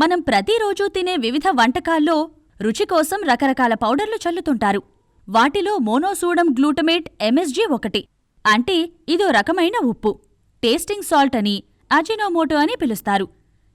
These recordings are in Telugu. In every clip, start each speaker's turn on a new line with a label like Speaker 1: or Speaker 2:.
Speaker 1: మనం ప్రతిరోజూ తినే వివిధ వంటకాల్లో రుచి కోసం రకరకాల పౌడర్లు చల్లుతుంటారు. వాటిలో మోనోసోడం గ్లూటమేట్ ఎంఎస్జీ ఒకటి. అంటే ఇదో రకమైన ఉప్పు. టేస్టింగ్ సాల్ట్ అని అజినోమోటో అని పిలుస్తారు.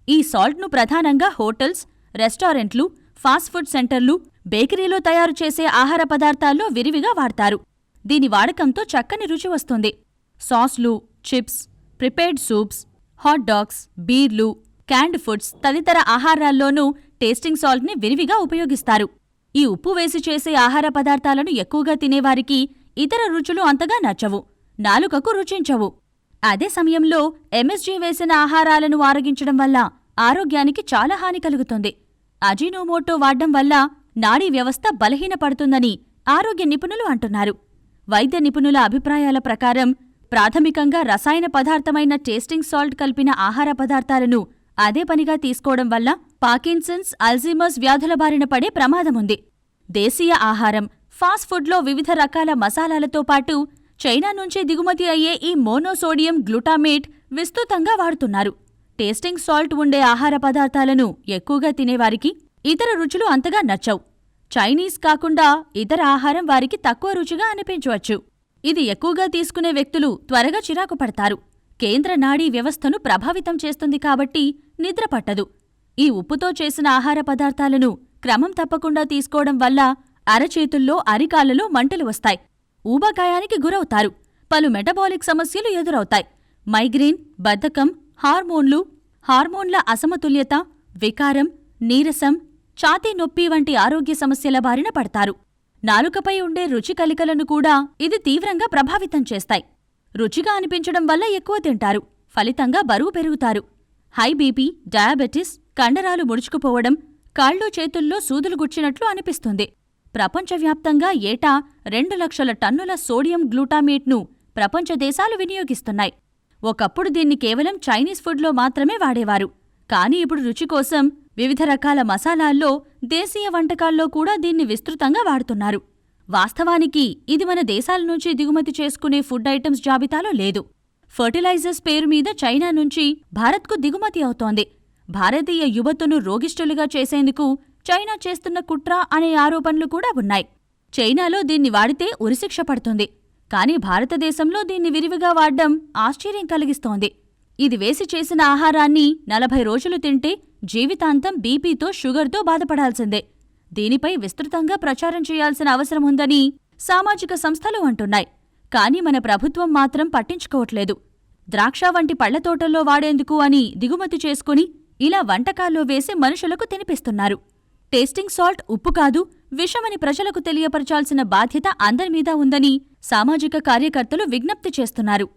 Speaker 1: ఈ సాల్ట్ను ప్రధానంగా హోటల్స్ రెస్టారెంట్లు ఫాస్ట్ ఫుడ్ సెంటర్లు బేకరీలో తయారు చేసే ఆహార పదార్థాల్లో విరివిగా వాడతారు. దీని వాడకంతో చక్కని రుచి వస్తుంది. సాస్లు chips prepared soups hot dogs బీర్లు క్యాండ్ ఫుడ్స్ తదితర ఆహారాల్లోనూ టేస్టింగ్ సాల్ట్ని విరివిగా ఉపయోగిస్తారు. ఈ ఉప్పు వేసి చేసే ఆహార పదార్థాలను ఎక్కువగా తినేవారికి ఇతర రుచులు అంతగా నచ్చవు నాలుకకు రుచించవు. అదే సమయంలో ఎంఎస్జీ వేసిన ఆహారాలను ఆరగించడం వల్ల ఆరోగ్యానికి చాలా హాని కలుగుతుంది. అజినోమోటో వాడ్డం వల్ల నాడీ వ్యవస్థ బలహీనపడుతుందని ఆరోగ్య నిపుణులు అంటున్నారు. వైద్య నిపుణుల అభిప్రాయాల ప్రకారం ప్రాథమికంగా రసాయన పదార్థమైన టేస్టింగ్ సాల్ట్ కలిపిన ఆహార పదార్థాలను అదే పనిగా తీసుకోవడం వల్ల పాకిన్సన్స్ అల్జీమర్స్ వ్యాధుల బారిన పడే ప్రమాదముంది. దేశీయ ఆహారం ఫాస్ట్ ఫుడ్లో వివిధ రకాల మసాలాలతో పాటు చైనా నుంచి దిగుమతి అయ్యే ఈ మోనోసోడియం గ్లూటామేట్ విస్తృతంగా వాడుతున్నారు. టేస్టింగ్ సాల్ట్ ఉండే ఆహార పదార్థాలను ఎక్కువగా తినేవారికి ఇతర రుచులు అంతగా నచ్చవు. చైనీస్ కాకుండా ఇతర ఆహారం వారికి తక్కువ రుచిగా అనిపించవచ్చు. ఇది ఎక్కువగా తీసుకునే వ్యక్తులు త్వరగా చిరాకు పడతారు. కేంద్ర నాడీ వ్యవస్థను ప్రభావితం చేస్తుంది కాబట్టి నిద్రపట్టదు. ఈ ఉప్పుతో చేసిన ఆహార పదార్థాలను క్రమం తప్పకుండా తీసుకోవడం వల్ల అరచేతుల్లో అరికాళ్ళలో మంటలు వస్తాయి. ఊబకాయానికి గురవుతారు. పలు మెటబాలిక్ సమస్యలు ఎదురవుతాయి. మైగ్రేన్ బద్ధకం హార్మోన్లు హార్మోన్ల అసమతుల్యత వికారం నీరసం ఛాతీ నొప్పి వంటి ఆరోగ్య సమస్యల బారిన పడతారు. నాలుకపై ఉండే రుచి కలికలను కూడా ఇది తీవ్రంగా ప్రభావితం చేస్తాయి. రుచిగా అనిపించడం వల్ల ఎక్కువ తింటారు. ఫలితంగా బరువు పెరుగుతారు. హై బీపీ డయాబెటిస్ కండరాలు ముడుచుకుపోవడం కాళ్ళు చేతుల్లో సూదులు గుచ్చినట్లు అనిపిస్తుంది. ప్రపంచవ్యాప్తంగా ఏటా రెండు లక్షల టన్నుల సోడియం గ్లూటామేట్ను ప్రపంచ దేశాలు వినియోగిస్తున్నాయి. ఒకప్పుడు దీన్ని కేవలం చైనీస్ ఫుడ్లో మాత్రమే వాడేవారు. కానీ ఇప్పుడు రుచి కోసం వివిధ రకాల మసాలాల్లో దేశీయ వంటకాల్లో కూడా దీన్ని విస్తృతంగా వాడుతున్నారు. వాస్తవానికి ఇది మన దేశాల నుంచి దిగుమతి చేసుకునే ఫుడ్ ఐటమ్స్ జాబితాలో లేదు. ఫర్టిలైజర్స్ పేరు మీద చైనా నుంచి భారత్కు దిగుమతి అవుతోంది. భారతీయ యువతను రోగిష్ఠులుగా చేసేందుకు చైనా చేస్తున్న కుట్ర అనే ఆరోపణలు కూడా ఉన్నాయి. చైనాలో దీన్ని వాడితే ఉరిశిక్ష పడుతుంది. కానీ భారతదేశంలో దీన్ని విరివిగా వాడ్డం ఆశ్చర్యం కలిగిస్తోంది. ఇది వేసి చేసిన ఆహారాన్ని నలభై రోజులు తింటే జీవితాంతం బీపీతో షుగర్తో బాధపడాల్సిందే. దీనిపై విస్తృతంగా ప్రచారం చేయాల్సిన అవసరం ఉందని సామాజిక సంస్థలు అంటున్నాయి. కానీ మన ప్రభుత్వం మాత్రం పట్టించుకోవట్లేదు. ద్రాక్ష వంటి పళ్ళ తోటల్లో వాడేందుకు అని దిగుమతి చేసుకుని ఇలా వంటకాల్లో వేసి మనుషులకు తినిపిస్తున్నారు. టేస్టింగ్ సాల్ట్ ఉప్పు కాదు విషమని ప్రజలకు తెలియపరచాల్సిన బాధ్యత అందరిమీద ఉందని సామాజిక కార్యకర్తలు విజ్ఞప్తి చేస్తున్నారు.